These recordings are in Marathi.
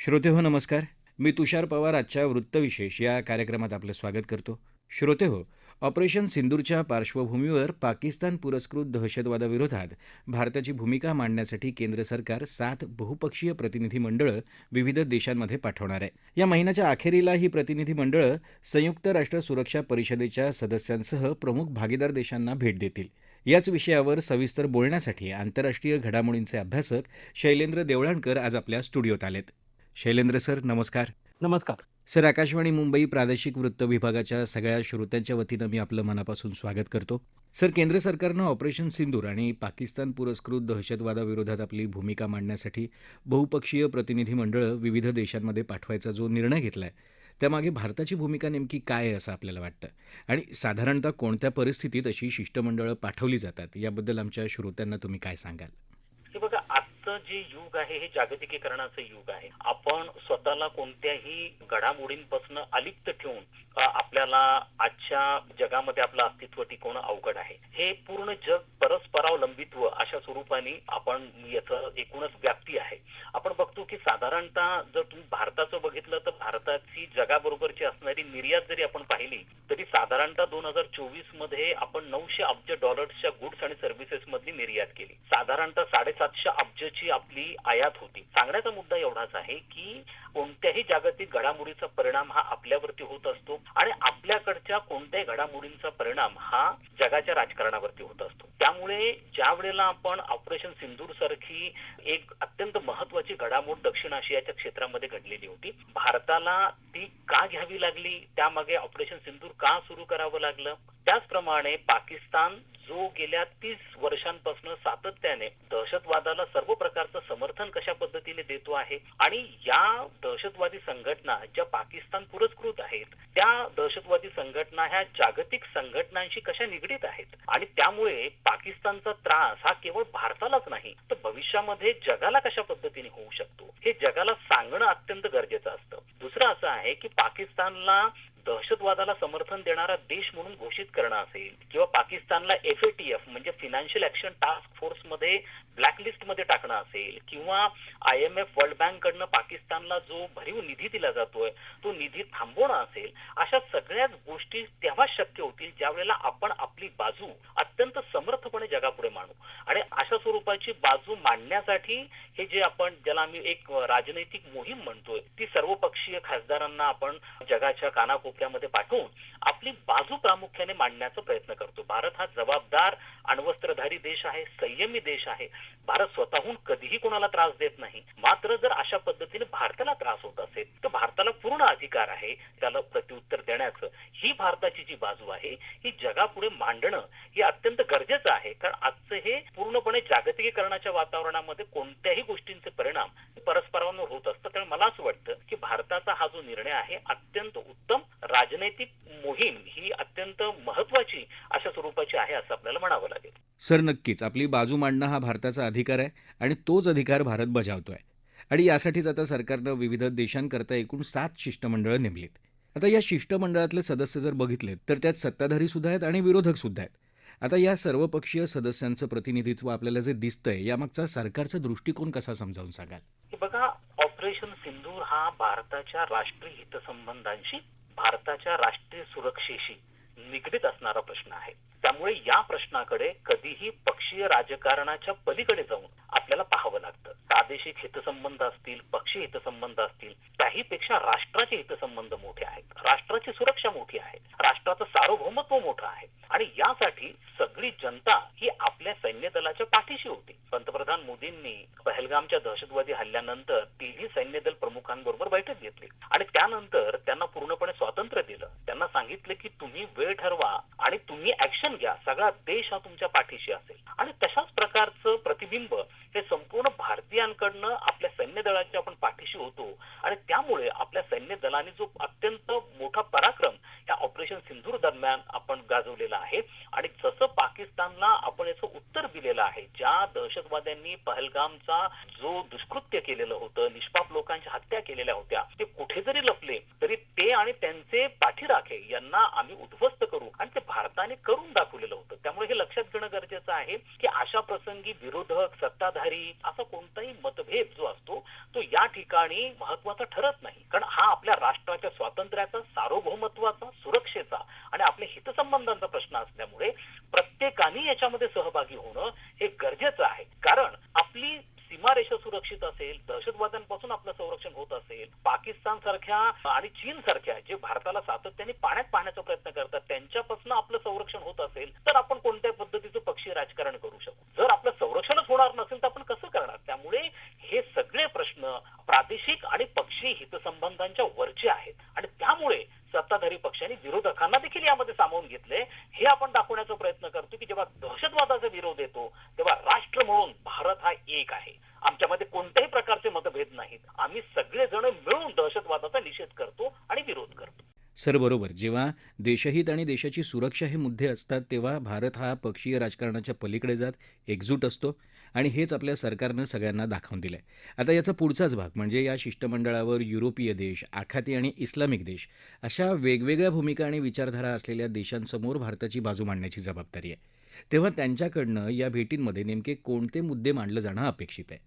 श्रोते हो नमस्कार. मी तुषार पवार आजच्या वृत्तविशेष या कार्यक्रमात आपलं स्वागत करतो. श्रोते हो ऑपरेशन सिंदूरच्या पार्श्वभूमीवर पाकिस्तान पुरस्कृत दहशतवादाविरोधात भारताची भूमिका मांडण्यासाठी केंद्र सरकार सात बहुपक्षीय प्रतिनिधी मंडळं विविध देशांमध्ये पाठवणार आहे. या महिन्याच्या अखेरीला ही प्रतिनिधी मंडळं संयुक्त राष्ट्र सुरक्षा परिषदेच्या सदस्यांसह प्रमुख भागीदार देशांना भेट देतील. याच विषयावर सविस्तर बोलण्यासाठी आंतरराष्ट्रीय घडामोडींचे अभ्यासक शैलेंद्र देवळाणकर आज आपल्या स्टुडिओत आलेत. शैलेंद्र सर नमस्कार. नमस्कार. सर आकाशवाणी मुंबई प्रादेशिक वृत्त विभागाच्या सगळ्या श्रोत्यांच्या वतीनं मी आपलं मनापासून स्वागत करतो. सर केंद्र सरकारनं ऑपरेशन सिंदूर आणि पाकिस्तान पुरस्कृत दहशतवादाविरोधात आपली भूमिका मांडण्यासाठी बहुपक्षीय प्रतिनिधी मंडळं विविध देशांमध्ये पाठवायचा जो निर्णय घेतला आहे त्यामागे भारताची भूमिका नेमकी काय आहे असं आपल्याला वाटतं? आणि साधारणतः कोणत्या परिस्थितीत अशी शिष्टमंडळं पाठवली जातात? याबद्दल आमच्या श्रोत्यांना तुम्ही काय सांगाल? आजचं जे युग आहे हे जागतिकीकरणाचं युग आहे. आपण स्वतःला कोणत्याही घडामोडींपासून अलिप्त ठेवून आपल्याला आजच्या जगामध्ये आपलं अस्तित्व टिकवणं अवघड आहे. हे पूर्ण जग परस्परावलंबित्व अशा स्वरूपाने आपण याचं एकूणच व्याप्ती आहे. आपण बघतो की साधारणतः जर तुम्ही भारताचं बघितलं तर भारताची जगाबरोबरची असणारी निर्यात जरी आपण पाहिली तरी साधारणतः दोन हजार चोवीसमध्ये आपण नऊशे अब्ज डॉलर्सच्या गुड्स आणि सर्व्हिसेस मध्ये साधारणतः साडेसातशे अब्जची आपली आयात होती. सांगण्याचा मुद्दा एवढाच आहे की कोणत्याही जागतिक घडामोडीचा परिणाम हा आपल्यावरती होत असतो आणि आपल्याकडच्या कोणत्याही घडामोडींचा परिणाम हा जगाच्या राजकारणावरती होत असतो. त्यामुळे ज्या वेळेला आपण ऑपरेशन सिंदूर सारखी एक अत्यंत महत्वाची घडामोड दक्षिण आशियाच्या क्षेत्रामध्ये घडलेली होती भारताला ती का घ्यावी लागली? त्यामागे ऑपरेशन सिंदूर का सुरू करावं लागलं? त्याचप्रमाणे पाकिस्तान जो गेल्या तीस वर्षांपासून सातत्याने दहशतवादाला सर्व प्रकारचं समर्थन कशा पद्धतीने देतो आहे आणि या दहशतवादी संघटना ज्या पाकिस्तान पुरस्कृत आहेत त्या दहशतवादी संघटना ह्या जागतिक संघटनांशी कशा निगडीत आहेत? आणि त्यामुळे पाकिस्तानचा त्रास हा केवळ भारतालाच नाही तर भविष्यामध्ये जगाला कशा पद्धतीने होऊ शकतो? हे जगाला सांगणं अत्यंत गरजेचं असतं. दुसरं असं आहे की पाकिस्तानला दहशतवादाला समर्थन देणारा देश म्हणून घोषित करणं असेल किंवा पाकिस्तानला एफ म्हणजे फिनान्शियल ऍक्शन टास्क फोर्समध्ये ब्लॅकलिस्टमध्ये टाकणं असेल किंवा I M F world bank कडनं पाकिस्तानला जो भरीव निधी दिला जातोय तो निधी थांबवणं असेल अशा सगळ्याच गोष्टी तेव्हाच शक्य होतील ज्या वेळेला आपण आपली बाजू अत्यंत समर्थपणे जगापुढे मांडू. आणि अशा स्वरूपाची बाजू मांडण्यासाठी हे जे आपण ज्याला आम्ही एक राजनैतिक मोहीम म्हणतोय ती सर्वपक्षीय खासदारांना आपण जगाच्या कानाकोपऱ्यामध्ये पाठवून आपली बाजू प्रामुख्याने मांडण्याचा प्रयत्न करतो. भारत हा जबाबदार अण्वस्त्रधारी देश आहे संयमी देश आहे. भारत स्वतःहून कधीही कोणाला त्रास देत नाही. मात्र जर अशा पद्धतीने भारताला त्रास होत असेल तर भारताला पूर्ण अधिकार आहे त्याला प्रत्युत्तर देण्याचं. ही भारताची जी बाजू आहे ही जगापुढे मांडणं हे अत्यंत गरजेचं आहे. कारण आजचं हे पूर्णपणे जागतिकीकरणाच्या वातावरणामध्ये कोणत्याही गोष्टींचे परिणाम परस्परांवर होत असतात त्यामुळे मला असं वाटतं की भारताचा हा जो निर्णय आहे अत्यंत उत्तम राजनैतिक मोहीम ही अत्यंत महत्वाची अशा स्वरूपाची आहे असं आपल्याला म्हणावं सर नक्कीच. आपली बाजू मांडणं हा भारताचा अधिकार आहे आणि तोच अधिकार भारत बजावतोय. आणि यासाठीच आता सरकारनं विविध देशांकरता एकूण सात शिष्टमंडळं नेमलीत. आता या शिष्टमंडळातले सदस्य जर बघितले तर त्यात सत्ताधारी सुद्धा आहेत आणि विरोधक सुद्धा आहेत. आता या सर्वपक्षीय सदस्यांचं प्रतिनिधित्व आपल्याला जे दिसतंय यामागचा सरकारचा दृष्टिकोन कसा समजावून सांगाल? बघा ऑपरेशन सिंधूर हा भारताच्या राष्ट्रीय हितसंबंधांशी भारताच्या राष्ट्रीय सुरक्षेशी निगडीत असणारा प्रश्न आहे. त्यामुळे या प्रश्नाकडे कधीही पक्षीय राजकारणाच्या पलीकडे जाऊन आपल्याला पाहावं लागतं. प्रादेशिक हितसंबंध असतील पक्षीय हितसंबंध असतील त्याहीपेक्षा राष्ट्राचे हितसंबंध मोठे आहेत. राष्ट्राची सुरक्षा मोठी आहे. राष्ट्राचं सार्वभौमत्व मोठं आहे. आणि यासाठी सगळी जनता ही आपल्या सैन्य दलाच्या पाठीशी होती. पंतप्रधान मोदींनी पहलगामच्या दहशतवादी हल्ल्यानंतर तिन्ही सैन्य दल प्रमुखांबरोबर बैठक घेतली आणि त्यानंतर त्यांना पूर्णपणे स्वातंत्र्य दिलं त्यांना सांगितलं की तुम्ही वेळ ठरवा आणि तुम्ही ऍक्शन घ्या. सगळा देश हा तुमच्या पाठीशी असेल. आणि तशाच प्रकारचं प्रतिबिंब हे संपूर्ण भारतीयांकडनं आपल्या सैन्य दलाच्या आपण पाठीशी होतो. आणि त्यामुळे आपल्या सैन्य दलाने जो अत्यंत मोठा पराक्रम या ऑपरेशन सिंधूर दरम्यान आपण गाजवलेला आहे. आणि जसं पाकिस्तानला आपण याचं उत्तर दिलेलं आहे ज्या दहशतवाद्यांनी पहलगामचा जो दुष्कृत्य केलेलं होतं निष्पाप लोकांच्या हत्या केलेल्या होत्या ते कुठे जरी लपले तरी ते आणि त्यांचे पाठीराखे यांना आम्ही उद्ध्वस्त करू आणि ते भारताने करून दाखवलेलं होतं. त्यामुळे हे लक्षात घेणं गरजेचं आहे की अशा प्रसंगी विरोधक सत्ताधारी असा कोणताही मतभेद जो असतो तो या ठिकाणी महत्त्वाचा ठरत नाही. कारण हा आपल्या राष्ट्राच्या स्वातंत्र्याचा सार्वभौमत्वाचा सुरक्षेचा आणि आपल्या हितसंबंधांचा प्रश्न असल्यामुळे प्रत्येकाने याच्यामध्ये सहभागी होणं हे गरजेचं आहे. कारण आपली सीमारेषा सुरक्षित असेल दहशतवाद्यांपासून आपलं संरक्षण होत असेल पाकिस्तान सारख्या आणि चीन सारख्या जे भारताला सातत्याने पाण्यात पाहण्याचा प्रयत्न करतात त्यांच्यापासून आपलं संरक्षण होत असेल तर आपण कोणत्या पद्धतीचं पक्षी राजकारण करू शकू? जर आपलं संरक्षणच होणार नसेल तर आपण कसं करणार? त्यामुळे हे सगळे प्रश्न प्रादेशिक आणि पक्षी हितसंबंधांच्या वरचे आहेत. आणि त्यामुळे सत्ताधारी पक्षांनी विरोधकांना देखील यामध्ये सामावून घेतले. हे आपण दाखवण्याचा प्रयत्न करतो की जेव्हा दहशतवादाचा विरोध येतो तेव्हा राष्ट्र म्हणून भारत हा एक आहे. आमच्यामध्ये कोणत्याही प्रकारचे मतभेद नाहीत. आम्ही सगळेजण मिळून दहशतवादाचा निषेध करतो. करतो सर बरोबर. जेव्हा देशहित आणि देशाची सुरक्षा हे मुद्दे असतात तेव्हा भारत हा पक्षीय राजकारणाच्या पलीकडे जात एकजूट असतो आणि हेच आपल्या सरकारनं सगळ्यांना दाखवून दिलं आहे आता याचा पुढचाच भाग म्हणजे या शिष्टमंडळावर युरोपीय देश आखाती आणि इस्लामिक देश अशा वेगवेगळ्या भूमिका आणि विचारधारा असलेल्या देशांसमोर भारताची बाजू मांडण्याची जबाबदारी आहे. तेव्हा त्यांच्याकडनं या भेटींमध्ये नेमके कोणते मुद्दे मांडलं जाणं अपेक्षित आहे?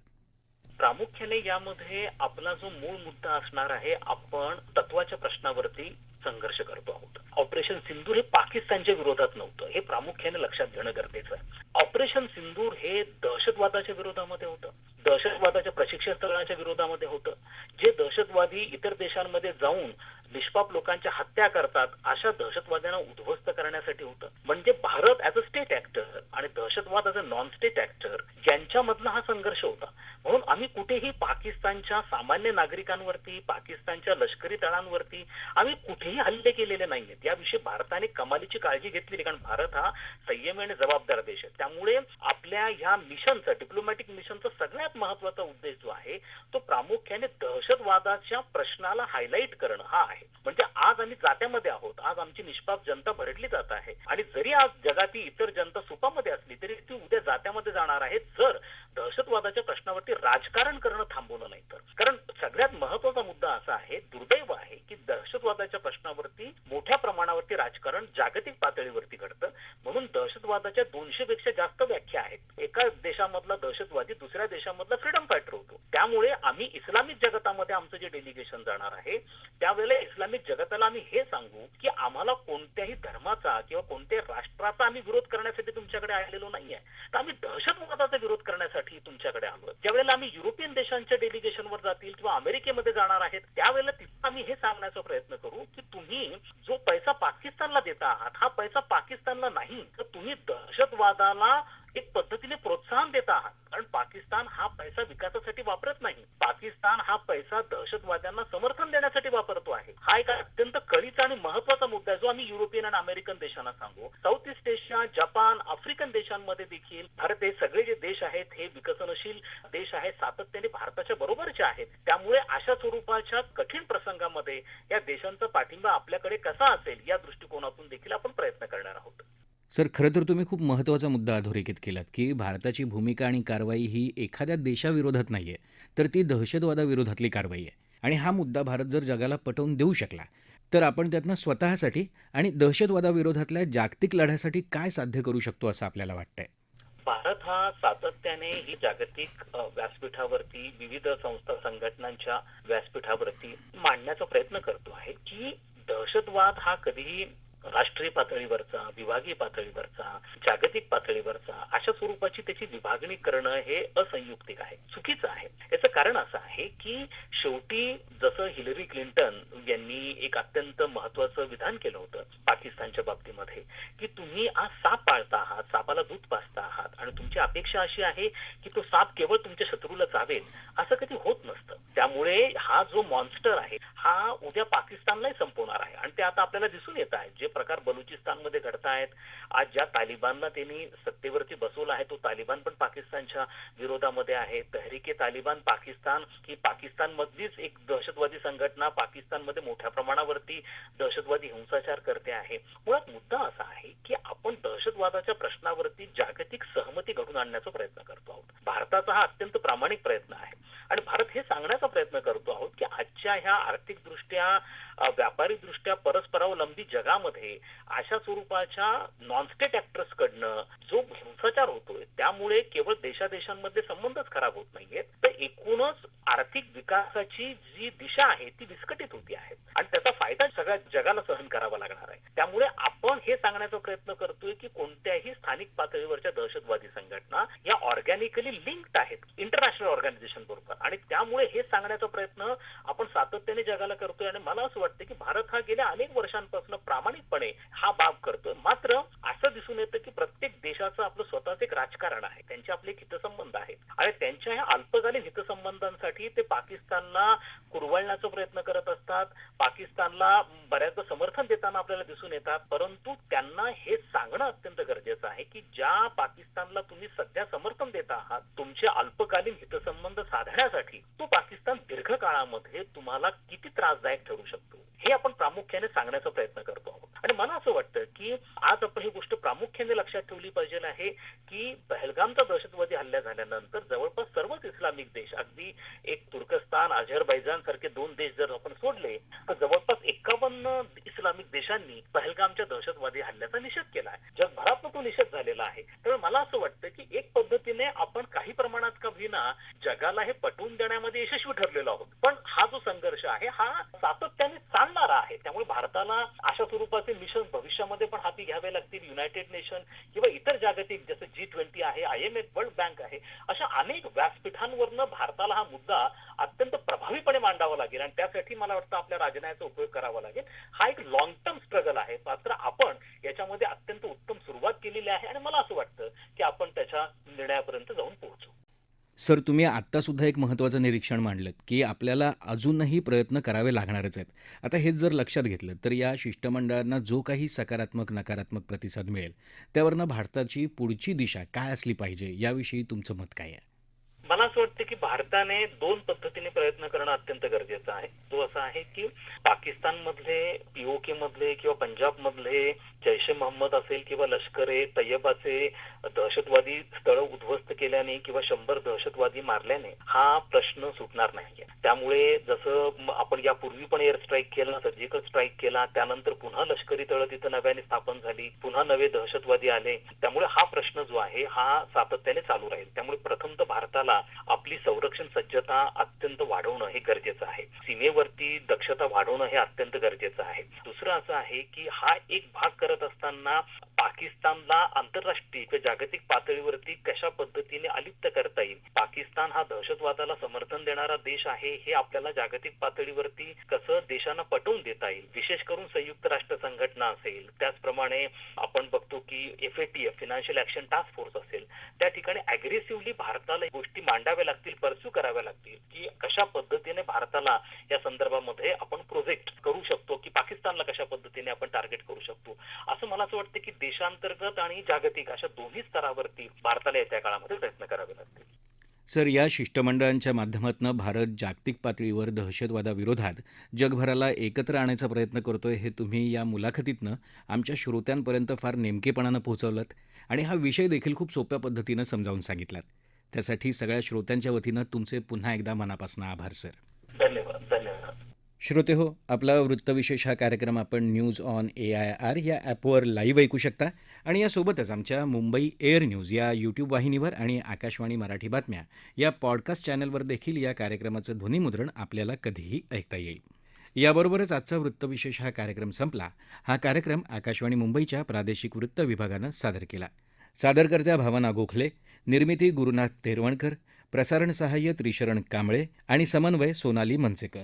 प्रामुख्याने यामध्ये आपला जो मूळ मुद्दा असणार आहे आपण तत्वाच्या प्रश्नावरती संघर्ष करतो आहोत. ऑपरेशन सिंदूर हे पाकिस्तानच्या विरोधात नव्हतं. हे प्रामुख्याने लक्षात घेणं गरजेचं आहे. ऑपरेशन सिंदूर हे दहशतवादाच्या विरोधामध्ये होतं. दहशतवादाच्या प्रशिक्षण स्थळाच्या विरोधामध्ये होतं. जे दहशतवादी इतर देशांमध्ये जाऊन निष्पाप लोकांच्या हत्या करतात अशा दहशतवाद्यांना उद्ध्वस्त करण्यासाठी होतं. म्हणजे Bharat as a state actor आणि दहशतवाद as a non state actor यांच्यामधला हा संघर्ष होता. म्हणून आम्ही कुठेही पाकिस्तानच्या सामान्य नागरिकांवरती पाकिस्तानच्या लष्करी तळांवरती आम्ही कुठेही हल्ले केलेले नाहीयेत. याविषयी भारताने कमालीची काळजी घेतलेली कारण भारत हा संयमी आणि जबाबदार देश आहे. त्यामुळे आपल्या ह्या मिशनचा डिप्लोमॅटिक मिशनचा सगळ्यात महत्त्वाचा उद्देश जो आहे तो प्रामुख्याने दहशतवादाच्या प्रश्नाला हायलाईट करणं हा आहे. म्हणजे आज आम्ही जात्यामध्ये आहोत. आज आमची निष्पाप जनता भरडली जात आहे. आणि जरी आज जगातील इतर जनता सुपामध्ये असली तरी ती उद्या जात्यामध्ये जाणार आहे जर दहशतवादाच्या प्रश्नावरती राजकारण करणं थांबवलं नाही तर. कारण सगळ्यात महत्त्वाचा मुद्दा असा आहे दुर्दैव आहे की दहशतवादाच्या प्रश्नावरती मोठ्या प्रमाणावरती राजकारण जागतिक पातळीवरती घडतं. म्हणून दहशतवादाच्या दोनशे पेक्षा जास्त व्याख्या आहेत. एका देशामधला दहशतवादी दुसऱ्या देशामधला फ्रीडम फायटर होतो. त्यामुळे आम्ही इस्लामिक जगतामध्ये आमचं जे डेलिगेशन जाणार आहे त्यावेळेला इस्लामिक जगताला आम्ही हे सांगू की आम्हाला कोणत्याही धर्माचा किंवा कोणत्याही राष्ट्राचा आम्ही विरोध करण्यासाठी तुमच्याकडे आलेलो नाहीये. तर आम्ही दहशतवादाचा विरोध करण्यासाठी तुमच्याकडे आलो ज्यावेळेला आम्ही युरोपियन देशांच्या डेलिगेशनवर जातील किंवा अमेरिकेमध्ये जाणार आहेत त्यावेळेला तिथं आम्ही हे सांगण्याचा प्रयत्न करू की तुम्ही जो पैसा पाकिस्तानला देता आहात हा पैसा पाकिस्तानला नाही तर तुम्ही दहशतवादाला एक पद्धतीने प्रोत्साहन देता आहात कारण पाकिस्तान हा पैसा विकासासाठी वापरत नाही पाकिस्तान हा पैसा दहशतवाद्यांना समर्थन देण्यासाठी वापरतो आहे हा एक अत्यंत कळीचा आणि महत्त्वाचा मुद्दा आहे जो आम्ही युरोपियन आणि अमेरिकन देशांना सांगू south east Asia Japan African देशांमध्ये देखील भारत हे सगळे जे देश आहेत हे विकसनशील देश आहेत सातत्याने भारताच्या बरोबरचे आहेत त्यामुळे अशा स्वरूपाच्या कठीण प्रसंगामध्ये या देशांचा पाठिंबा आपल्याकडे कसा असेल या दृष्टिकोनातून देखील आपण प्रयत्न करणार आहोत सर खरं तर तुम्ही खूप महत्त्वाचा मुद्दा अधोरेखित केलात की भारताची भूमिका आणि कारवाई ही एखाद्या देशाविरोधात नाही आहे तर ती दहशतवादाविरोधातली कारवाई आहे. आणि हा मुद्दा भारत जर जगाला पटवून देऊ शकला तर आपण त्यातनं स्वतःसाठी आणि दहशतवादाविरोधातल्या जागतिक लढ्यासाठी काय साध्य करू शकतो असं आपल्याला वाटतंय? भारत हा सातत्याने ही जागतिक व्यासपीठावरती विविध संस्था संघटनांच्या व्यासपीठावरती मांडण्याचा प्रयत्न करतो आहे की दहशतवाद हा कधीही राष्ट्रीय पातळीवरचा विभागीय पातळीवरचा जागतिक पातळीवरचा अशा स्वरूपाची त्याची विभागणी करणं हे असंयुक्तिक आहे चुकीचं आहे. याचं कारण असं आहे की शेवटी जसं हिलरी क्लिंटन यांनी एक अत्यंत महत्वाचं विधान केलं होतं पाकिस्तानच्या बाबतीमध्ये की तुम्ही आज साप पाळता आहात सापाला दूध पाजता आहात आणि तुमची अपेक्षा अशी आहे की तो साप केवळ तुमच्या शत्रूला चावेल असं कधी होत नसतं. त्यामुळे हा जो मॉन्स्टर आहे हा उद्या पाकिस्तानलाही संपवणार आहे आणि ते आता आपल्याला दिसून येत आहे जे प्रकार बलुचिस्तानमध्ये घडतायत. आज ज्या तालिबानला त्यांनी सत्तेवरती बसवला आहे तो तालिबान पण पाकिस्तानच्या विरोधामध्ये आहे. तहरीके तालिबान पाकिस्तान ही पाकिस्तानमधलीच एक दहशतवादी संघटना पाकिस्तानमध्ये मोठ्या प्रमाणावरती दहशतवादी हिंसाचार करते आहे. मुळात मुद्दा असा आहे की आपण दहशतवादाच्या प्रश्नावरती जागतिक सहमती घडून आणण्याचा प्रयत्न करतो आहोत. भारताचा हा अत्यंत प्रामाणिक प्रयत्न आहे. आणि भारत हे सांगण्याचा प्रयत्न करतो आहोत की आजच्या ह्या आर्थिकदृष्ट्या व्यापारी दृष्ट्या परस्परावलंबी जगामध्ये अशा स्वरूपाच्या नॉनस्टेट ऍक्टर्स कडनं जो हिंसाचार होतोय त्यामुळे केवळ देशादेशांमध्ये संबंधच खराब होत नाहीयेत. तर एकूणच आर्थिक विकासाची जी दिशा आहे ती विस्कटित होती आहे. आणि त्याचा फायदा सगळ्या जगाला सहन करावा लागणार आहे. त्यामुळे आपण हे सांगण्याचा प्रयत्न करतोय की कोणत्याही स्थानिक पातळीवरच्या दहशतवादी संघटना या ऑर्गॅनिकली लिंक्ड आहेत इंटरनॅशनल ऑर्गनायझेशन बरोबर. आणि त्यामुळे हे सांगण्याचा प्रयत्न आपण सातत्याने जगाला करतोय आणि मला असं वाटतं की भारत हा गेल्या अनेक वर्षांपासून प्रामाणिकपणे हा बाब करतोय. मात्र असं दिसून येतं की प्रत्येक देशाचं आपलं स्वतःच एक राजकारण आहे. त्यांचे आपले एक हितसंबंध आहेत. आणि त्यांच्या ह्या अल्पकालीन हितसंबंधांसाठी ते पाकिस्तानला कुरवळण्याचा प्रयत्न करत असतात. पाकिस्तानला बऱ्याचदा समर्थन देताना आपल्याला दिसून येतात. परंतु त्यांना हे सांगणं अत्यंत गरजेचं आहे की ज्या पाकिस्तानला तुम्ही सध्या समर्थन देत आहात तुमचे अल्पकालीन हितसंबंध साधण्यासाठी तो पाकिस्तान दीर्घकाळामध्ये तुम्हाला किती त्रासदायक ठरू शकतो हे आपण प्रामुख्याने सांगण्याचा प्रयत्न करतो आहोत. आणि मला असं वाटतं की आज आपण ही गोष्ट प्रामुख्याने लक्षात ठेवली पाहिजे आहे की पहलगामचा दहशतवादी हल्ला झाल्यानंतर जवळपास सर्वच इस्लामिक देश अगदी एक तुर्कस्तान अझरबैजान सारखे दोन देश जर आपण सोडले तर जवळपास एकावन्न इस्लामिक देशांनी पहलगामच्या दहशतवादी हल्ल्याचा निषेध केला आहे. जगभरातून तो निषेध झालेला आहे. तर मला असं वाटतं की एक पद्धतीने आपण काही प्रमाणात का विना जगाला हे पटवून देण्यामध्ये यशस्वी ठरलेलो आहोत. पण हा जो संघर्ष आहे हा सातत्याने चालणारा आहे. त्यामुळे भारताला अशा स्वरूपाचे मिशन भविष्यामध्ये पण हाती घ्यावे लागतील. युनायटेड नेशन किंवा इतर जागतिक जसं जी ट्वेंटी आहे I M F world bank आहे अशा अनेक व्यासपीठांवरनं भारताला हा मुद्दा अत्यंत प्रभावीपणे मांडावा लागेल आणि त्यासाठी मला वाटतं आपल्या राजनयाचा उपयोग करावा लागेल. हा एक लॉंग टर्म स्ट्रगल आहे. मात्र आपण याच्यामध्ये अत्यंत उत्तम सुरुवात केलेली आहे आणि मला असं वाटतं की आपण त्याच्या निर्णयापर्यंत जाऊन पोहोचू. सर तुम्ही आत्तासुद्धा एक महत्त्वाचं निरीक्षण मांडलं की आपल्याला अजूनही प्रयत्न करावे लागणारच आहेत. आता हेच जर लक्षात घेतलं तर या शिष्टमंडळांना जो काही सकारात्मक नकारात्मक प्रतिसाद मिळेल त्यावरनं भारताची पुढची दिशा काय असली पाहिजे याविषयी तुमचं मत काय आहे? मला असं वाटतं की भारताने दोन पद्धतीने प्रयत्न करणं अत्यंत गरजेचं आहे. तो असा आहे की पाकिस्तान मधले पीओके मधले किंवा पंजाब मधले जैश ए असेल किंवा लष्कर ए तय्यबाचे दहशतवादी स्थळ उद्ध्वस्त केल्याने किंवा शंभर दहशतवादी मारल्याने हा प्रश्न सुटणार नाहीये. त्यामुळे जसं आपण यापूर्वी पण एअर स्ट्राईक केला सर्जिकल स्ट्राईक केला त्यानंतर पुन्हा लष्करी तळ तिथं नव्याने स्थापन झाली पुन्हा नवे दहशतवादी आले त्यामुळे हा प्रश्न जो आहे हा सातत्याने चालू राहील. त्यामुळे प्रथम तर भारताला आपली संरक्षण सज्जता अत्यंत वाढवणं हे गरजेचं आहे. सीमेवरती दक्षता वाढवणं हे अत्यंत गरजेचं आहे. दुसरं असं आहे की हा एक भाग करत असताना पाकिस्तानला आंतरराष्ट्रीय किंवा जागतिक पातळीवरती कशा पद्धतीने अलिप्त करता येईल? पाकिस्तान हा दहशतवादाला समर्थन देणारा देश आहे हे आपल्याला जागतिक पातळीवरती कसं देशांना पटवून देता येईल? विशेष करून संयुक्त राष्ट्र संघटना असेल त्याचप्रमाणे आपण बघतो की F A T F financial action task force असेल त्या ठिकाणी अग्रेसिव्हली भारताला गोष्टी मांडाव्या लागतील परस्यू कराव्या लागतील की कशा पद्धतीने भारताला या संदर्भामध्ये आपण प्रोजेक्ट करू शकतो की पाकिस्तानला कशा पद्धतीने आपण टार्गेट करू शकतो? असं मला असं वाटतं की देश देशांतर्गत आणि जागतिक अशा दोन्ही स्तरावरती भारताला येत्या काळामध्ये प्रयत्न करावे लागतील. सर या शिष्टमंडळांच्या माध्यमातून भारत जागतिक पातळीवर दहशतवादाविरोधात जगभराला एकत्र आणायचा प्रयत्न करतोय हे तुम्ही या मुलाखतीतनं आमच्या श्रोत्यांपर्यंत फार नेमकेपणानं पोहोचवलं आणि हा विषय देखील खूप सोप्या पद्धतीनं समजावून सांगितलात. त्यासाठी सगळ्या श्रोत्यांच्या वतीनं तुमचे पुन्हा एकदा मनापासून आभार सर. धन्यवाद धन्यवाद. श्रोते हो आपला वृत्तविशेष हा कार्यक्रम आपण news on A I R या ॲपवर लाईव्ह ऐकू शकता. आणि यासोबतच आमच्या मुंबई एअर न्यूज या यूट्यूब वाहिनीवर आणि आकाशवाणी मराठी बातम्या या पॉडकास्ट चॅनलवर देखील या कार्यक्रमाचं ध्वनिमुद्रण आपल्याला कधीही ऐकता येईल. याबरोबरच आजचा वृत्तविशेष हा कार्यक्रम संपला. हा कार्यक्रम आकाशवाणी मुंबईच्या प्रादेशिक वृत्त विभागानं सादर केला. सादरकर्त्या भावना गोखले निर्मिती गुरुनाथ तेरवणकर प्रसारण सहाय्य त्रिशरण कांबळे आणि समन्वय सोनाली मनसेकर.